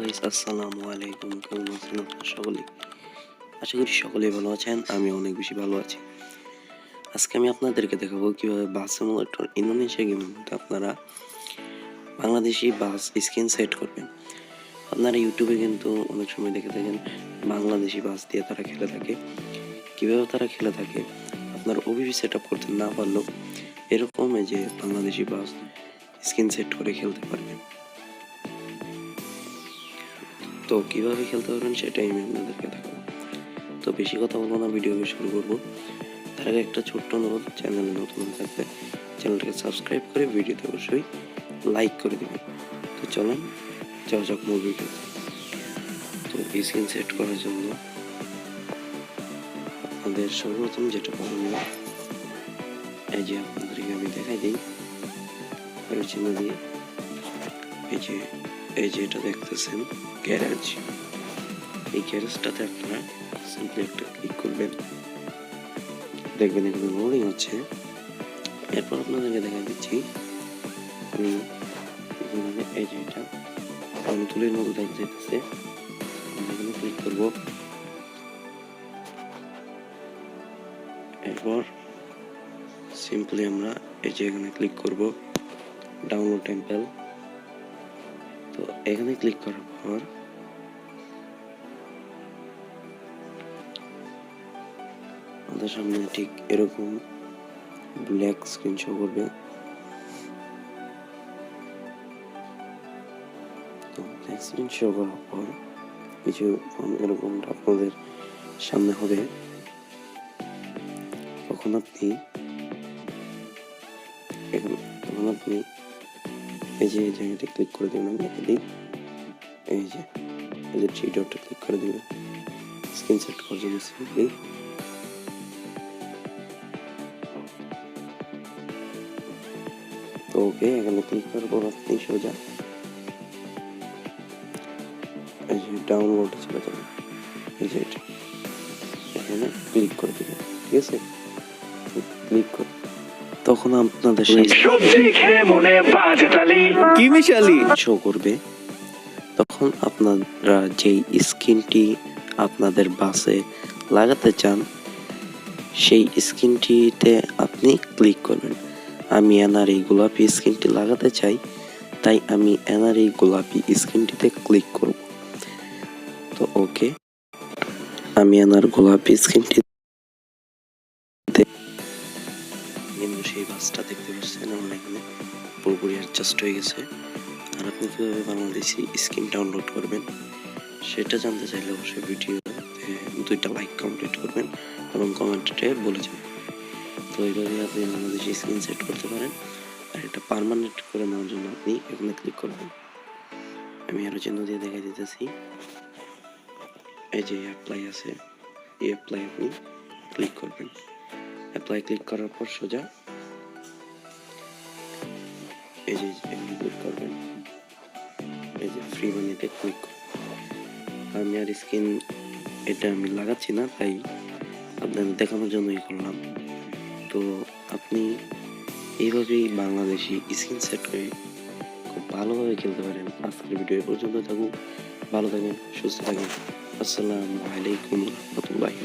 আসসালামু আলাইকুম কেমন আছেন আপনারা সকলেই? আশা করি সকলেই ভালো আছেন আমি অনেক বেশি ভালো আছি। আজকে আমি আপনাদেরকে দেখাবো কীভাবে বাস সিমুলেটর ইন্দোনেশিয়া গেমের আপনারা বাংলাদেশি বাস স্ক্রিন সেট করবেন। আপনারা ইউটিউবে কিন্তু অনেক সময় দেখে থাকেন, বাংলাদেশি বাস দিয়ে তারা খেলে থাকে। কীভাবে তারা খেলে থাকে, আপনার ওবিপি সেট আপ করতে না পারলেও এরকম এই যে বাংলাদেশি বাস স্ক্রিন সেট করে খেলতে পারবেন। তো কীভাবে খেলতে পারবেন সেটাই আমি আপনাদেরকে দেখাবো। তো বেশি কথা বলব না ভিডিও শুরু করব। তার আগে একটা ছোট্ট অনুরোধ চ্যানেলে নতুন থাকবে চ্যানেলটাকে সাবস্ক্রাইব করে ভিডিওতে অবশ্যই লাইক করে দিবেন। তো চলেন, যাওয়া যাক মূল তো স্ক্রিন সেট করার জন্য আপনাদের সর্বপ্রথম যেটা করণীয়, এই যে আপনাদেরকে আমি দেখাই দিই এর চিহ্ন দিয়ে, এই যে এই যে এটা দেখতেছেন গ্যারেজ। এই গ্যারেজটাতে আপনারা সিম্পলি একটা ক্লিক করবেন। দেখবেন এখানে লোডিং হচ্ছে। এরপর আপনাদেরকে দেখা দিচ্ছি। আমি এই যে এটা আমি তুলির মতো দেখা যাইতেছে আমি এখানে ক্লিক করব। এরপর সিম্পলি আমরা এই যে এখানে ক্লিক করব। ডাউনলোড টেম্পল তো এখানে ক্লিক করার পর আমাদের সামনে ঠিক এরকম ব্ল্যাক স্ক্রিন শো করবে। তো ব্ল্যাক স্ক্রিন শো করার পর কিছু এরকম আপনাদের সামনে হবে। তখন আপনি তখন আপনি এই যে এই জায়গাটা ক্লিক করে দেবেন এই যে এই যে থ্রি ডটটা ক্লিক করে দেবেন। স্ক্রিন সেট করার জন্য সিম্পলি ওকে, এখানে ক্লিক করার পর আপনি সোজা এই যে ডাউনলোড চলে যাবে এই যে এখানে ক্লিক করে দেবেন। ঠিক আছে? ক্লিক করে তখন আপনাদের কি মিশালি? শো করবে। তখন আপনারা যেই স্কিনটি আপনাদের বাসে লাগাতে চান সেই স্কিনটিতে আপনি ক্লিক করবেন। আমি এনার এই গোলাপি স্কিনটি লাগাতে চাই তাই আমি এনার এই গোলাপি স্ক্রিনটিতে ক্লিক করব। তো ওকে আমি এনার গোলাপি স্ক্রিনটি কিন্তু সেই বাসটা দেখতে পাচ্ছেন আমরা এখানে। পুরোপুরি অ্যাডজাস্ট হয়ে গেছে। আর আপনি কীভাবে বাংলাদেশি স্ক্রিন ডাউনলোড করবেন, সেটা জানতে চাইলে অবশ্যই ভিডিও দুইটা লাইক কমপ্লিট করবেন এবং কমেন্টে বলে যাবেন। তো এইভাবে আপনি বাংলাদেশি স্ক্রিন সেট করতে পারেন। আর এটা পারমানেন্ট করে নেওয়ার জন্য আপনি এখানে ক্লিক করবেন। আমি আরও চিহ্ন দিয়ে দেখাই দিতেছি। এই যে অ্যাপ্লাই আছে, এই অ্যাপ্লাই আপনি ক্লিক করবেন। অ্যাপ্লাই ক্লিক করার পর সোজা এই যে এখানে ক্লিক করবেন। এই যে ফ্রি মানিতে ক্লিক আমি আর স্ক্রিন এটা আমি লাগাচ্ছি না, তাই আপনাদের দেখানোর জন্যই করলাম। তো আপনি এইভাবেই বাংলাদেশি স্ক্রিন সেট করে খুব ভালোভাবে খেলতে পারেন। আজকের ভিডিও পর্যন্ত থাকুক। ভালো থাকেন, সুস্থ থাকেন। আসসালামু আলাইকুম রহমতুল্লাহি